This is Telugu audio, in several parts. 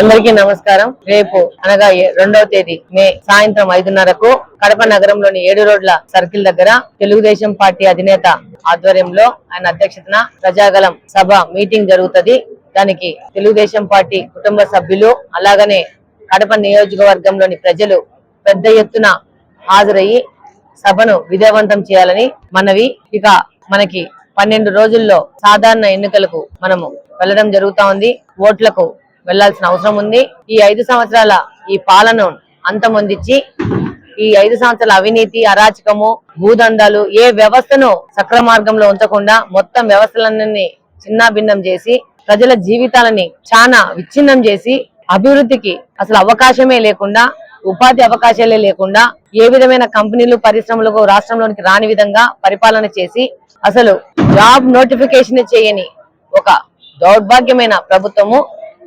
అందరికీ నమస్కారం. రేపు అనగా రెండవ తేదీ మే సాయంత్రం ఐదున్నరకు కడప నగరంలోని ఏడు రోడ్ల సర్కిల్ దగ్గర తెలుగుదేశం పార్టీ అధినేత ఆధ్వర్యంలో ఆయన అధ్యక్షతన ప్రజాగలం సభ మీటింగ్ జరుగుతుంది. దానికి తెలుగుదేశం పార్టీ కుటుంబ సభ్యులు అలాగనే కడప నియోజకవర్గంలోని ప్రజలు పెద్ద ఎత్తున హాజరయ్యి సభను విజయవంతం చేయాలని మనవి. ఇక మనకి పన్నెండు రోజుల్లో సాధారణ ఎన్నికలకు మనము వెళ్ళడం జరుగుతా ఉంది. ఓట్లకు వెళ్ళాల్సిన అవసరం ఉంది. ఈ ఐదు సంవత్సరాల ఈ పాలన అంతమొందించి ఈ ఐదు సంవత్సరాల అవినీతి అరాచకము భూదందాలు ఏ వ్యవస్థను సక్ర మార్గంలో ఉంచకుండా మొత్తం వ్యవస్థలన్నీ చిన్నాభిన్నం చేసి ప్రజల జీవితాలని చాలా విచ్ఛిన్నం చేసి అభివృద్ధికి అసలు అవకాశమే లేకుండా ఉపాధి అవకాశాలే లేకుండా ఏ విధమైన కంపెనీలు పరిశ్రమలకు రాష్ట్రంలోనికి రాని విధంగా పరిపాలన చేసి అసలు జాబ్ నోటిఫికేషన్ చేయని ఒక దౌర్భాగ్యమైన ప్రభుత్వము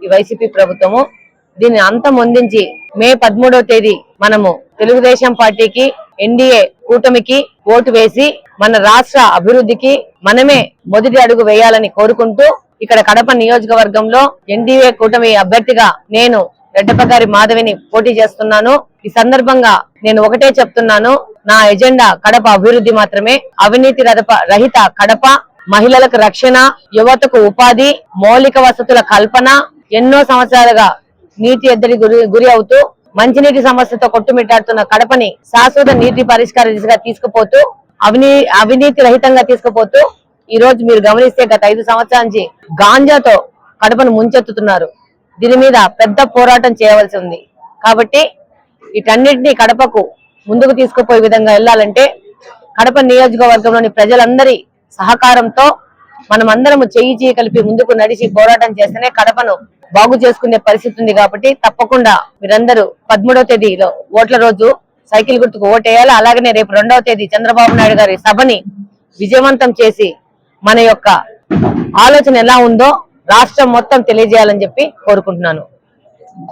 ఈ వైసీపీ ప్రభుత్వము. దీన్ని అంతమొందించి మే పదమూడవ తేదీ మనము తెలుగుదేశం పార్టీకి ఎన్డీఏ కూటమికి ఓటు వేసి మన రాష్ట్ర అభివృద్ధికి మనమే మొదటి అడుగు వేయాలని కోరుకుంటూ ఇక్కడ కడప నియోజకవర్గంలో ఎన్డీఏ కూటమి అభ్యర్థిగా నేను రెడ్డపగారి మాధవిని పోటీ చేస్తున్నాను. ఈ సందర్భంగా నేను ఒకటే చెప్తున్నాను. నా ఎజెండా కడప అభివృద్ధి మాత్రమే. అవినీతి రహిత కడప మహిళలకు రక్షణ యువతకు ఉపాధి మౌలిక వసతుల కల్పన ఎన్నో సంవత్సరాలుగా నీటి ఎద్దడి గురి గురి అవుతూ మంచినీటి సమస్యతో కొట్టుమిట్టాడుతున్న కడపని శాశ్వత నీటి పరిష్కార దిశగా తీసుకుపోతూ అవినీ అవినీతి రహితంగా తీసుకుపోతూ ఈ రోజు మీరు గమనిస్తే గత ఐదు సంవత్సరాల నుంచి గాంజాతో కడపను ముంచెత్తుతున్నారు. దీని మీద పెద్ద పోరాటం చేయవలసి ఉంది. కాబట్టి వీటన్నిటిని కడపకు ముందుకు తీసుకుపోయే విధంగా వెళ్ళాలంటే కడప నియోజకవర్గంలోని ప్రజలందరి సహకారంతో మనం అందరం చెయ్యి చేయి కలిపి ముందుకు నడిచి పోరాటం చేస్తేనే కడపను బాగు చేసుకునే పరిస్థితి ఉంది కాబట్టి తప్పకుండా మీరందరూ పదమూడవ తేదీలో ఓట్ల రోజు సైకిల్ గుర్తుకు ఓటేయాలి. అలాగనే రేపు రెండవ తేదీ చంద్రబాబు నాయుడు గారి సభని విజయవంతం చేసి మన యొక్క ఆలోచన ఎలా ఉందో రాష్ట్రం మొత్తం తెలియజేయాలని చెప్పి కోరుకుంటున్నాను.